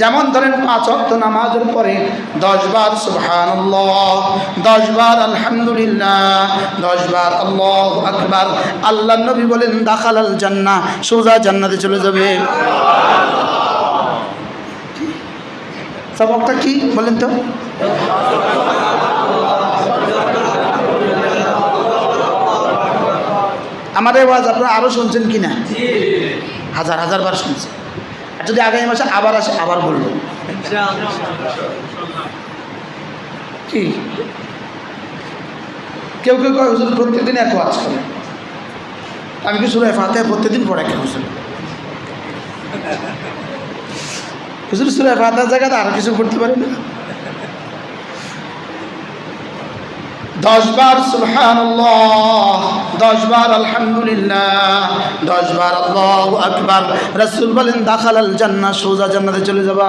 যেমন ধরেন পাঁচ অক্ত নামাজের পরে দশ বার সুবহানাল্লাহ, দশ বার আলহামদুলিল্লাহ দশবার আল্লাহ আকবার, আল্লাহ নবী বলেন দাখাল আল জান্নাহ সোজা জান্নাতে চলে যাবে। সবকটা কি বলেন তো? আমাদের আওয়াজ আপনারা আরও শুনছেন কি না হাজার হাজার বার শুনছেন। যদি আগামী মাসে আবার আসে, আবার বলব। কি? কেউ কেউ কয়, হুজুর প্রত্যেকদিন এক ওয়াজ করে। আমি কি সুরায় ফাতে প্রত্যেকদিন পড়ে কেন হুজুর? হুজুর সুরায় ফাতার জায়গাতে আরও কিছু করতে পারি না দশ বার সুবহানাল্লাহ, দশ বার আলহামদুলিল্লাহ, দশ বার আল্লাহ আকবার। রসুল বলেন দাখাল আল জান্নাহ, সোজা জান্নাতে চলে যাবা।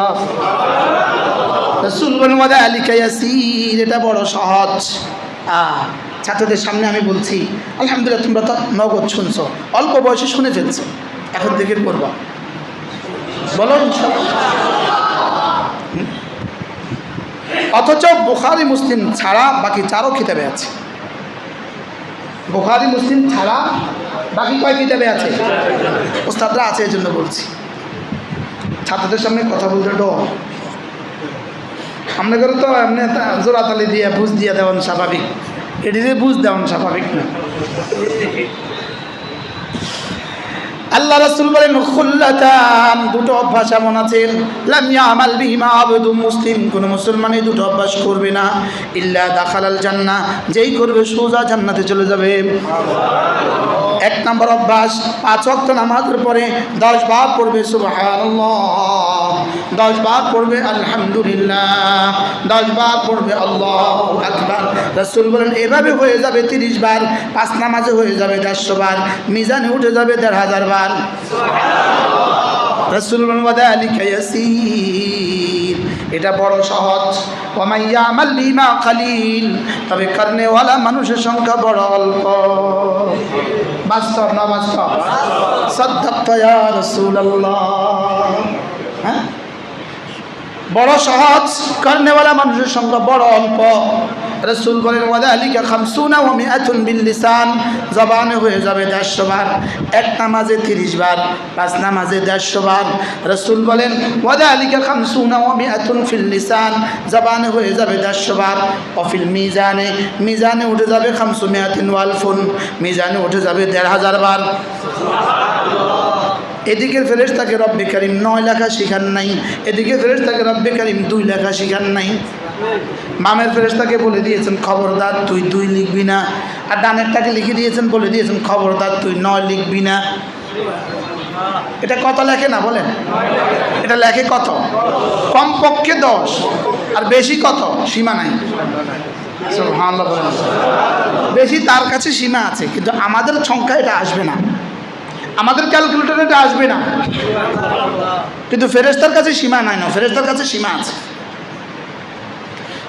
রসুল বলেন ওয়াদা আলিকা ইয়াসির, এটা বড় সহজ। আহ ছাত্রদের সামনে আমি বলছি, আলহামদুলিল্লাহ, তোমরা তো নগদ শুনছো, অল্প বয়সে শুনে ফেলছো, এখন থেকে করবা। বলো, ইনশাআল্লাহ। অথচ বুখারি, মুসলিম ছাড়া বাকি চারও কিতাবে আছে। বুখারি, মুসলিম ছাড়া বাকি কয় কিতাবে আছে? ওস্তাদরা আছে, এই জন্য বলছি। ছাত্রদের সামনে কথা বলতে আমরা করে তো এমনি জোড়াতালি দিয়ে বুঝ দিয়ে দেওয়ান স্বাভাবিক। এটিতে বুঝ দেওয়ান স্বাভাবিক না। আল্লাহ রাসুল বলেন, খুল্লাতান দুটো অভ্যাস এমন আছে। লাম ইয়ামাল বিহিমা আবদু মুসলিম, কোন মুসলমানই দুটো অভ্যাস করবে না। ইল্লা দাখালাল জান্না যেই করবে সোজা জান্নাতে চলে যাবে। এক নম্বর অভ্যাস, পাঁচ ওয়াক্ত নামাজের পরে দশ বার পড়বে, সুবহানাল্লাহ। দশ বার পড়বে, আলহামদুলিল্লাহ। দশ বার পড়বে, আল্লাহ আকবার। রসুল বলেন, এভাবে হয়ে যাবে তিরিশ বার, পাঁচ নামাজে হয়ে যাবে দেড়শো বার, মিজানে উঠে যাবে দেড় হাজার বার। রাসূল বলেন, ওয়াদালিকা ইয়াসির এটা বড় সহজ। ওমাইয়া মাল্লি মা খালিল তবে কর্নেওয়ালা মানুষের সংখ্যা বড় অল্প। বাস্তব না বাস্তব? সদ্দক্ত ইয়া হ্যাঁ? বড় সহজ, কর্নেওয়ালা মানুষের সংখ্যা বড় অল্প। রসুল বলেন ওয়াদা আলিকা খামসুনা ও মিয়াতুন বিল লিসান। জবানে হয়ে যাবে দেড়শো বার, এক নামাজে তিরিশ বার, পাঁচ নামাজে দেড়শো বার। রসুল বলেন ওয়াদা আলিকা খামসুনা ও মিয়াতুন ফিল লিসান। জবানে হয়ে যাবে দেড়শো বার। অফিল মিজানে মিজানে উঠে যাবে খামসু মিয়াতিন ওয়ালফুন মিজানে উঠে যাবে দেড় হাজার বার। এদিকে ফেরেশতাকে রব্বে কারিম নয় লেখা শিখান নাই, এদিকে ফেরেশতাকে রব্বে কারিম দুই লেখা শিখান নাই। মামের ফেরেশতাকে বলে দিয়েছেন, খবরদার তুই দুই লিখবি না। আর ডানেরটাকে লিখে দিয়েছেন, বলে দিয়েছেন, খবরদার তুই নয় লিখবি না। এটা কত লেখে না বলেন? এটা লেখে কত? কমপক্ষে দশ, আর বেশি কত? সীমা নাই। বেশি তার কাছে সীমা আছে, কিন্তু আমাদের সংখ্যা এটা আসবে না। আমাদের ক্যালকুলেটর এটা আসবে না। কিন্তু ফেরেস্তার কাছে সীমা নাই না ফেরেস্তার কাছে সীমা আছে।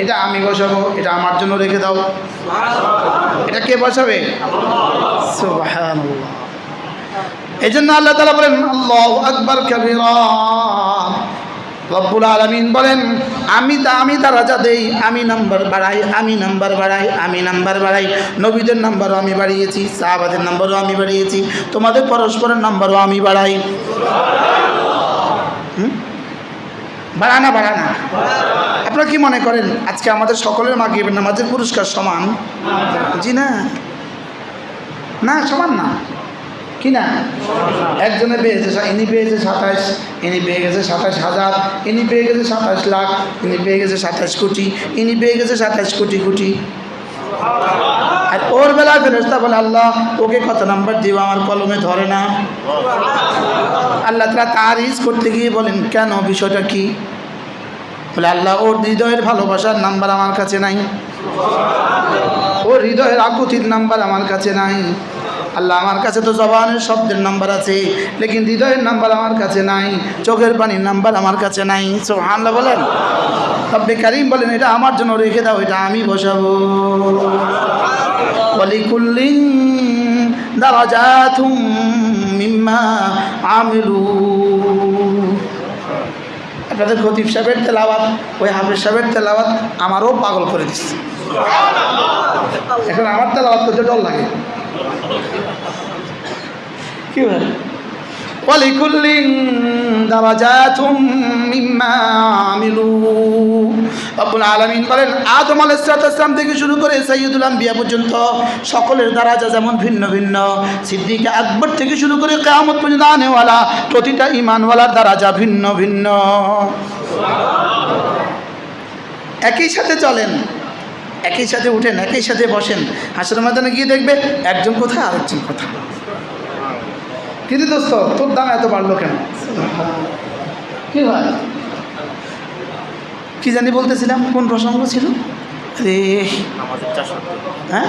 এটা আমি বসাবো, এটা আমার জন্য রেখে দাও। এটা কে বসাবে? এই জন্য আল্লাহ তালা বলেন, আল্লাহ আকবর কবিরা। রব্বুল আলমিন বলেন, আমি তা আমি তা রাজা দেই, আমি নাম্বার বাড়াই, আমি নাম্বার বাড়াই, আমি নাম্বার বাড়াই। নবীদের নাম্বারও আমি বাড়িয়েছি, সাহাবাদের নাম্বারও আমি বাড়িয়েছি, তোমাদের পরস্পরের নাম্বারও আমি বাড়াই। হুম? বাড়ানা বাড়ানা আপনারা কি মনে করেন আজকে আমাদের সকলের মা মাগিবেন নামাজের পুরস্কার সমান? জি না। না, সমান না। কি না? একজনে পেয়েছে ইনি পেয়েছে সাতাশ, ইনি পেয়ে গেছে সাতাশ হাজার, ইনি পেয়ে গেছে সাতাশ লাখ, ইনি পেয়ে গেছে সাতাশ কোটি, ইনি পেয়ে গেছে সাতাশ কোটি কোটি। আর ওর বেলায় ফেরেস্তা বলে, আল্লাহ, ওকে কত নাম্বার দিব আমার কলমে ধরে না। আল্লাহ তারা তার তারিজ করতে গিয়ে বলেন, কেন? বিষয়টা কি? বলে, আল্লাহ, ওর হৃদয়ের ভালোবাসার নাম্বার আমার কাছে নাই। ওর হৃদয়ের আকুতির নাম্বার আমার কাছে নাই। আল্লাহ, আমার কাছে তো জবানের শব্দের নাম্বার আছে, লেকিন হৃদয়ের নাম্বার আমার কাছে নাই, চোখের পানির নাম্বার আমার কাছে নাই। সো আল্লাহ বলেন। রব্বে কারিম বলেন, এটা আমার জন্য রেখে দাও, এটা আমি বসাবো। ওয়ালিকুল্লিন দারাজাতুম মিম্মা আমিলু। আপনাদের খতিব সাহেবের তেলাওয়াত, ওই হাফিজ সাহেবের তেলাওয়াত আমারও পাগল করে দিচ্ছে এখন আমার তেলাওয়াত করতে ডর লাগে। কি হয় ওয়ালিকুল্লিন দারাজাতুম মিম্মা আমিলু রব্বুল আলামিন বলেন, আদম আলাইহিস সালাম থেকে শুরু করে পর্যন্ত সকলের দারাজা যেমন ভিন্ন ভিন্ন থেকে শুরু করে পর্যন্ত আনেওয়ালা, প্রতিটা ঈমানওয়ালার দারাজা ভিন্ন ভিন্ন। একই সাথে চলেন, একই সাথে উঠেন, একই সাথে বসেন, হাসর গিয়ে দেখবে একজন কোথায় আরেকজন কোথায়। কিন্তু দোস্ত? তোর দাম এত বাড়লো কেন? কি হয়? কি জানি বলতেছিলাম কোন প্রসঙ্গ ছিল? রে আমাদের চাষ হ্যাঁ?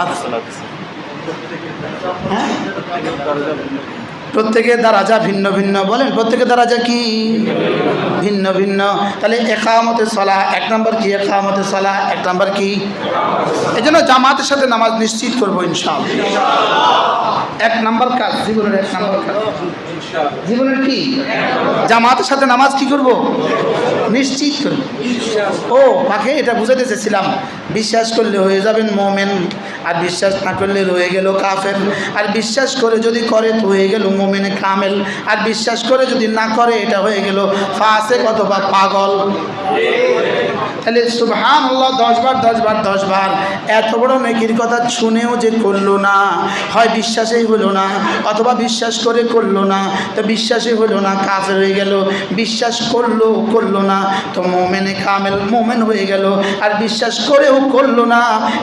আচ্ছা। হ্যাঁ? প্রত্যেকের দারাজা ভিন্ন ভিন্ন, বলেন, প্রত্যেকের দারাজা কি? ভিন্ন ভিন্ন। তাহলে একামতের সলা এক নম্বর কি একামতের সলা এক নম্বর কি? এই জন্য জামাতের সাথে নামাজ নিশ্চিত করব ইনশাল এক নম্বর কাজ, জীবনের এক নম্বর কাজ। জীবনের কি? জামাতের সাথে নামাজ কি করব? নিশ্চিত করব ও পাখে এটা বুঝাতে চেয়েছিলাম। বিশ্বাস করলে হয়ে যাবেন মোমেন আর বিশ্বাস না করলে রয়ে গেল কাফের। আর বিশ্বাস করে যদি করে তো হয়ে গেল মোমেনে কামেল। আর বিশ্বাস করে যদি না করে এটা হয়ে গেল ফাঁসে অথবা পাগল। তাহলে সুবহান আল্লাহ দশ বার দশ বার দশ বার। এত বড় নেকির কথা শুনেও যে করল না, হয় বিশ্বাসেই হলো না, অথবা বিশ্বাস করে করল না, তো বিশ্বাসই হলো না, কাফের হয়ে গেল, বিশ্বাস করল করল না, তো মোমেনে কামেল, মোমেন হয়ে গেল, আর বিশ্বাস করেও করল না,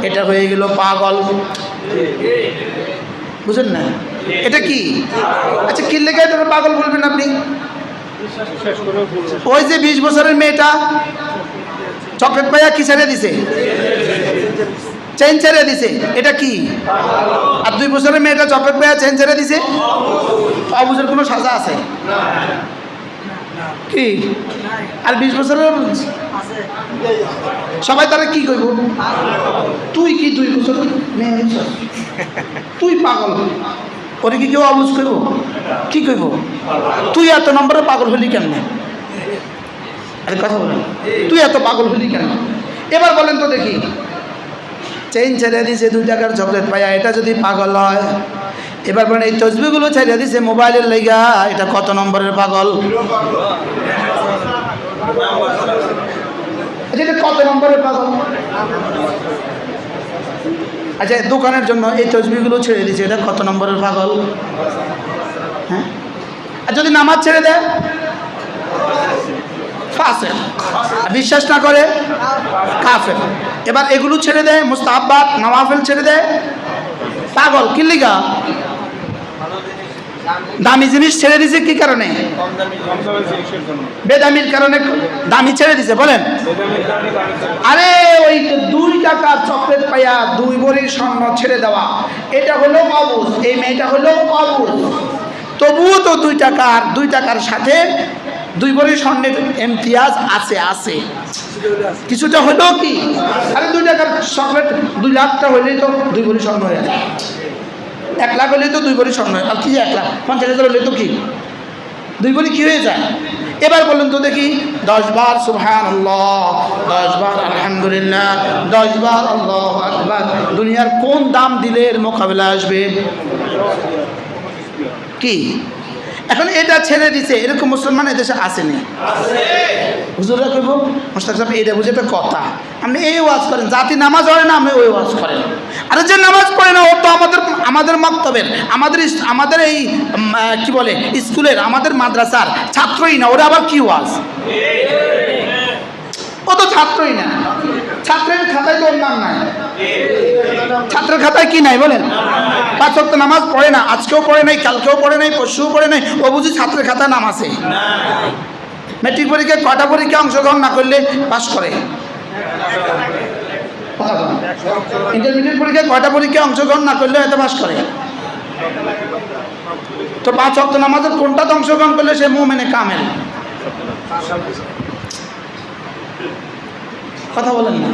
এটা হয়ে গেল পাগল। বুঝলেন না? এটা কি? আচ্ছা কি লেগে পাগল বলবেন আপনি? ওই যে বিশ বছরের মেয়েটা চকলেট পাইয়া কি ছেড়ে দিছে? চেন ছেড়ে দিছে। এটা কি? আর দুই বছরের মেয়েটা চকলেট পাইয়া চেন ছেড়ে দিছে? অবুঝের কোনো সাজা আছে? কি? আর বিশ বছরের সবাই তারা কি কইব? তুই কি দুই বছর মেয়ে তুই পাগল। ওরে কি কেউ অবুজ করব কি কইব? তুই এত নম্বরে পাগল হলি কেন আরে কথা বলেন তুই এত পাগল হলি কেন? এবার বলেন তো দেখি। চেইন ছেড়ে দিছে দুই টাকার চকলেট পাইয়া এটা যদি পাগল হয়। এবার বলেন এই তসবিগুলো ছেড়ে দিছে মোবাইলের লেগা এটা কত নম্বরের পাগল? আচ্ছা, এটা কত নম্বরের পাগল? আচ্ছা দোকানের জন্য এই তসবিগুলো ছেড়ে দিছে এটা কত নম্বরের পাগল? হ্যাঁ? আর যদি নামাজ ছেড়ে দেয়? ফাসে বিশ্বাস না করে, কাফের। এবার এগুলো ছেড়ে দেয়, মুস্তাহাব্বাত, নওয়াফেল ছেড়ে দেয়। পাগল কিল্লিগা দামি জিনিস ছেড়ে দিছে কি কারণে? বেদামির কারণে দামি ছেড়ে দিছে, বলেন। আরে, ওই দুই টাকার চকলেট পাইয়া দুই ভরি স্বর্ণ ছেড়ে দেওয়া, এটা হলো অবুজ এই মেয়েটা হলো অবুজ তবুও তো দুই টাকার দুই টাকার সাথে দুই ভরি স্বর্ণের এমতিয়াজ আছে আছে। কিছুটা হলেও কি? আরে দুই টাকার চকলেট দুই লাখটা হলেই তো দুই ভরি স্বর্ণ হয়ে যায়। এক লাখ হলেই তো দুই ভরি স্বর্ণ হয় আর কি এক লাখ? পঞ্চাশ হাজার হলে তো কি? দুই ভরি কি হয়ে যায়? এবার বলুন তো দেখি, দশ বার সুবহান আল্লাহ দশ বার আলহামদুলিল্লাহ, দশ বার আল্লাহ আকবার। দুনিয়ার কোন দাম দিলে এর মোকাবেলা আসবে? কি? এখন এটা ছেড়ে দিছে, এরকম মুসলমান এদেশে আসেনি। হুজুরা কইব, মোস্তাক সাহেব এটা বুঝে একটা কথা। আপনি এই ওয়াজ করেন, জাতি নামাজ পড়ে না, আপনি ওই ওয়াজ করেন। আরে যে নামাজ পড়ে না, ও তো আমাদের আমাদের মক্তবের, আমাদের আমাদের এই কি বলে, স্কুলের, আমাদের মাদ্রাসার ছাত্রই না, ওরা আবার কি ওয়াজ? ও তো ছাত্রই না। ছাত্রের খাতায় তো নাম নাই। ছাত্রের খাতায় কি নাই বলেন? পাঁচ ওয়াক্ত নামাজ পড়ে না, আজকেও পড়ে নাই, কালকেও পড়ে নাই, পরশুও পড়ে নাই, ও বুঝি ছাত্রের খাতায় নাম আছে? মেট্রিক পরীক্ষায় কয়টা পরীক্ষা অংশগ্রহণ না করলে পাস করে? ইন্টারমিডিয়েট পরীক্ষায় কয়টা পরীক্ষায় অংশগ্রহণ না করলে এত পাস করে? তো পাঁচ অক্ট নামাজের কোনটাতে অংশগ্রহণ করলে সে মোমেনে কামেল? কথা বলেন না?